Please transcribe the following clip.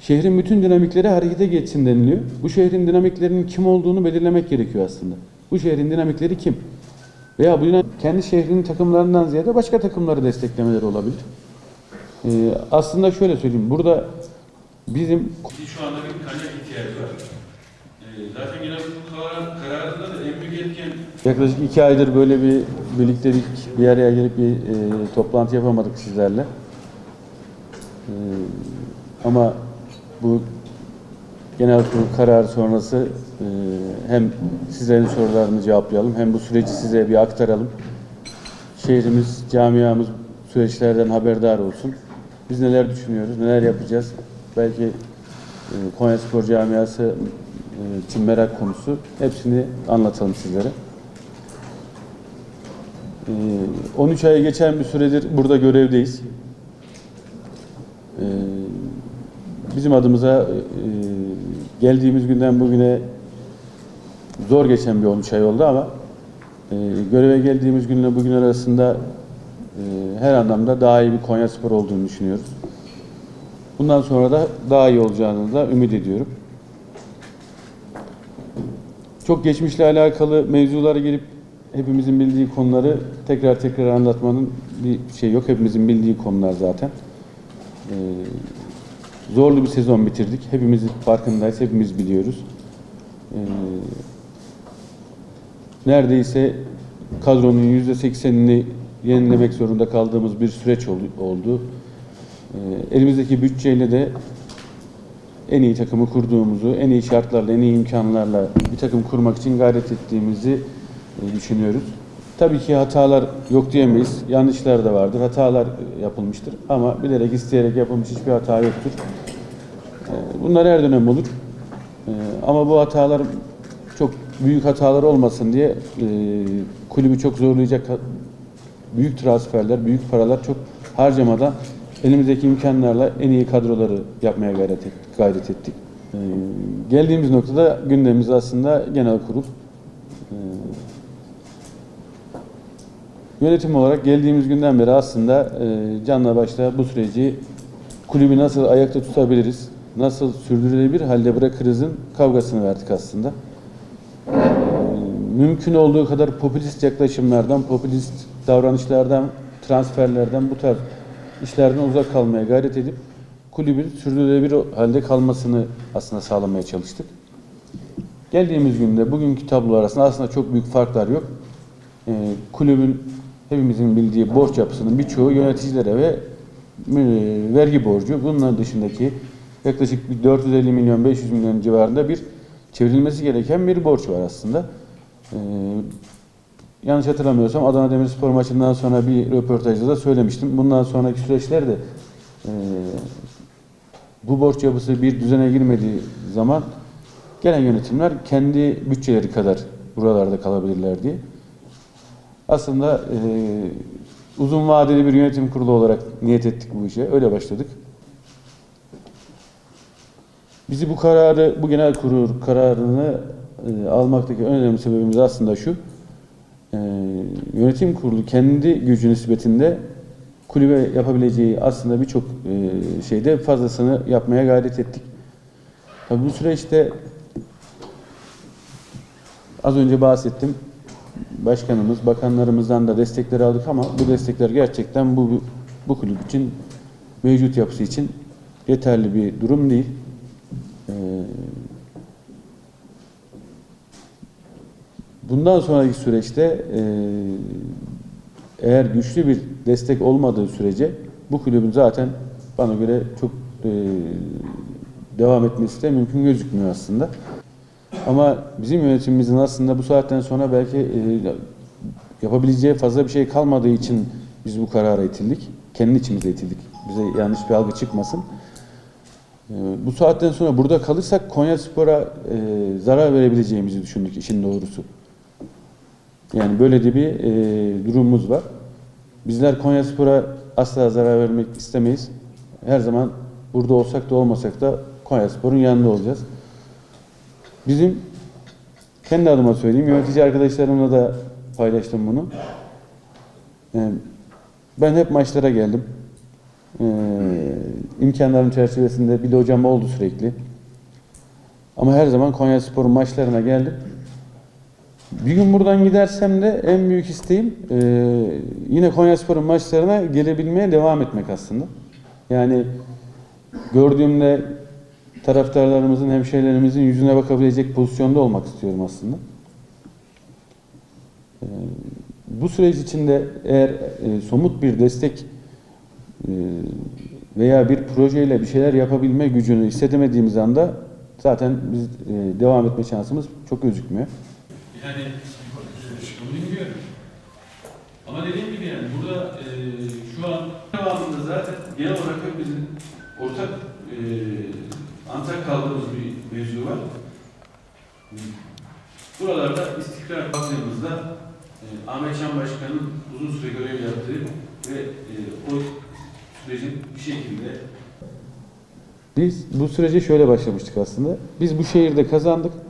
şehrin bütün dinamikleri harekete geçsin deniliyor. Bu şehrin dinamiklerinin kim olduğunu belirlemek gerekiyor aslında. Bu şehrin dinamikleri kim? Veya bu kendi şehrinin takımlarından ziyade başka takımları desteklemeleri olabilir. Ee, aslında şöyle söyleyeyim. Burada bizim Şu anda bir kaynak ihtiyacı var. Ee, zaten genel karar, kararında da en büyük etken yaklaşık iki aydır böyle bir birliktelik bir araya gelip bir e, toplantı yapamadık sizlerle. Ee, ama bu genel kurul kararı sonrası e, hem sizlerin sorularını cevaplayalım hem bu süreci size bir aktaralım. Şehrimiz, camiamız süreçlerden haberdar olsun. Biz neler düşünüyoruz, neler yapacağız? Belki e, Konya Spor Camiası e, merak konusu. Hepsini anlatalım sizlere. E, 13 aya geçen bir süredir burada görevdeyiz. E, bizim adımıza e, geldiğimiz günden bugüne zor geçen bir 13 ay oldu ama e, göreve geldiğimiz günle bugün arasında e, her anlamda daha iyi bir Konya Spor olduğunu düşünüyoruz. Bundan sonra da daha iyi olacağını da ümit ediyorum. Çok geçmişle alakalı mevzulara girip hepimizin bildiği konuları tekrar tekrar anlatmanın bir şey yok. Hepimizin bildiği konular zaten. Ee, zorlu bir sezon bitirdik. Hepimiz farkındayız, hepimiz biliyoruz. Ee, neredeyse kadronun yüzde seksenini yenilemek zorunda kaldığımız bir süreç oldu. Ee, elimizdeki bütçeyle de en iyi takımı kurduğumuzu, en iyi şartlarla, en iyi imkanlarla bir takım kurmak için gayret ettiğimizi e, düşünüyoruz. Tabii ki hatalar yok diyemeyiz. Yanlışlar da vardır. Hatalar e, yapılmıştır. Ama bilerek, isteyerek yapılmış hiçbir hata yoktur. E, Bunlar her dönem olur. E, Ama bu hatalar çok büyük hatalar olmasın diye e, kulübü çok zorlayacak büyük transferler, büyük paralar çok harcamadan elimizdeki imkanlarla en iyi kadroları yapmaya gayret, et, gayret ettik. E, Geldiğimiz noktada gündemimiz aslında genel kurul. E, Yönetim olarak geldiğimiz günden beri aslında e, canla başla bu süreci kulübü nasıl ayakta tutabiliriz, nasıl sürdürülebilir halde bırakırızın kavgasını verdik aslında. E, mümkün olduğu kadar popülist yaklaşımlardan, popülist davranışlardan, transferlerden bu tarz işlerden uzak kalmaya gayret edip kulübün sürdürülebilir halde kalmasını aslında sağlamaya çalıştık. Geldiğimiz günde bugünkü tablo arasında aslında çok büyük farklar yok. Ee, kulübün hepimizin bildiği borç yapısının birçoğu yöneticilere ve vergi borcu. Bunların dışındaki yaklaşık bir 450 milyon 500 milyon civarında bir çevrilmesi gereken bir borç var aslında. Ee, yanlış hatırlamıyorsam Adana Demirspor maçından sonra bir röportajda da söylemiştim. Bundan sonraki süreçlerde e, bu borç yapısı bir düzene girmediği zaman gelen yönetimler kendi bütçeleri kadar buralarda kalabilirler diye. Aslında e, uzun vadeli bir yönetim kurulu olarak niyet ettik bu işe. Öyle başladık. Bizi bu kararı, bu genel kurul kararını e, almaktaki en önemli sebebimiz aslında şu. E, yönetim kurulu kendi gücü nispetinde kulübe yapabileceği aslında birçok e, şeyde fazlasını yapmaya gayret ettik. Tabii bu süreçte az önce bahsettim. Başkanımız, bakanlarımızdan da destekleri aldık ama bu destekler gerçekten bu bu kulüp için mevcut yapısı için yeterli bir durum değil. Ee, bundan sonraki süreçte e, eğer güçlü bir destek olmadığı sürece bu kulübün zaten bana göre çok e, devam etmesi de mümkün gözükmüyor aslında. Ama bizim yönetimimizin aslında bu saatten sonra belki e, yapabileceği fazla bir şey kalmadığı için biz bu karara itildik. Kendi içimizde itildik. Bize yanlış bir algı çıkmasın. E, bu saatten sonra burada kalırsak Konya Spor'a e, zarar verebileceğimizi düşündük işin doğrusu. Yani böyle de bir e, durumumuz var. Bizler Konya Spor'a asla zarar vermek istemeyiz. Her zaman burada olsak da olmasak da Konya Spor'un yanında olacağız. Bizim kendi adıma söyleyeyim, yönetici arkadaşlarımla da paylaştım bunu. Ee, Ben hep maçlara geldim. Ee, imkanlarım çerçevesinde bir locam oldu sürekli. Ama her zaman Konya Spor'un maçlarına geldim. Bir gün buradan gidersem de en büyük isteğim e, yine Konya Spor'un maçlarına gelebilmeye devam etmek aslında. Yani gördüğümde taraftarlarımızın, hemşehrilerimizin yüzüne bakabilecek pozisyonda olmak istiyorum aslında. Ee, Bu süreç içinde eğer e, somut bir destek e, veya bir projeyle bir şeyler yapabilme gücünü hissedemediğimiz anda zaten biz e, devam etme şansımız çok gözükmüyor. Yani bunu bilmiyorum. Ama dediğim gibi yani burada şu an devamında zaten genel olarak hepimizin ortak antak kaldığımız bir mevzu var. Buralarda istikrar baktığımızda e, Ahmet Can Başkan'ın uzun süre görev yaptığı ve e, o sürecin bir şekilde Biz bu sürece şöyle başlamıştık aslında. Biz bu şehirde kazandık.